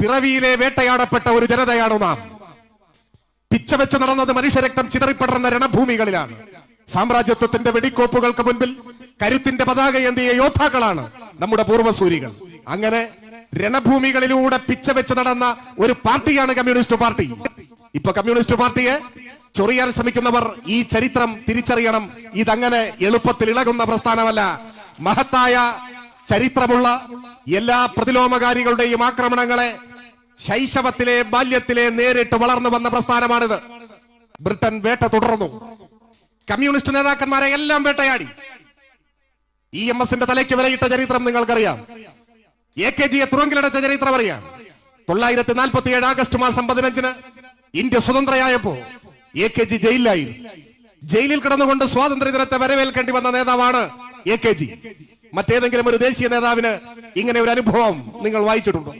പിറവിയിലെ വേട്ടയാടപ്പെട്ട ഒരു ജനതയാണ് നാം? പിച്ചവെച്ച് നടന്നത് മനുഷ്യരക്തം ചിതറിപ്പടർന്ന രണഭൂമികളിലാണ്. സാമ്രാജ്യത്വത്തിന്റെ വെടിക്കോപ്പുകൾക്ക് മുൻപിൽ കരുത്തിന്റെ പതാക എന്തിയ യോദ്ധാക്കളാണ് നമ്മുടെ പൂർവസൂരികൾ. അങ്ങനെ രണഭൂമികളിലൂടെ പിച്ചവെച്ച് നടന്ന ഒരു പാർട്ടിയാണ് കമ്മ്യൂണിസ്റ്റ് പാർട്ടി. ഇപ്പൊ കമ്മ്യൂണിസ്റ്റ് പാർട്ടിയെ ചൊറിയാൻ ശ്രമിക്കുന്നവർ ഈ ചരിത്രം തിരിച്ചറിയണം. ഇതങ്ങനെ എളുപ്പത്തിൽ ഇളകുന്ന പ്രസ്ഥാനമല്ല. മഹത്തായ ചരിത്രമുള്ള എല്ലാ പ്രതിലോമകാരികളുടെയും ആക്രമണങ്ങളെ ശൈശവത്തിലെ ബാല്യത്തിലെ നേരിട്ട് വളർന്നു വന്ന പ്രസ്ഥാനമാണിത്. ബ്രിട്ടൻ വേട്ട തുടർന്നു. കമ്മ്യൂണിസ്റ്റ് നേതാക്കന്മാരെ എല്ലാം വേട്ടയാടി. ഇ എം എസിന്റെ തലയ്ക്ക് വിലയിട്ട ചരിത്രം നിങ്ങൾക്കറിയാം. എ കെ ജിയെ തുറങ്കിലടച്ച ചരിത്രം അറിയാം. തൊള്ളായിരത്തി നാൽപ്പത്തി ഏഴ് ആഗസ്റ്റ് മാസം പതിനഞ്ചിന് ഇന്ത്യ സ്വതന്ത്രയായപ്പോ എ കെ ജി ജയിലിലായി. ജയിലിൽ കിടന്നുകൊണ്ട് സ്വാതന്ത്ര്യ ദിനത്തെ വരവേൽക്കേണ്ടി വന്ന നേതാവാണ് എ കെ ജി. മറ്റേതെങ്കിലും ഒരു ദേശീയ നേതാവിന് ഇങ്ങനെ ഒരു അനുഭവം നിങ്ങൾ വായിച്ചിട്ടുണ്ടോ?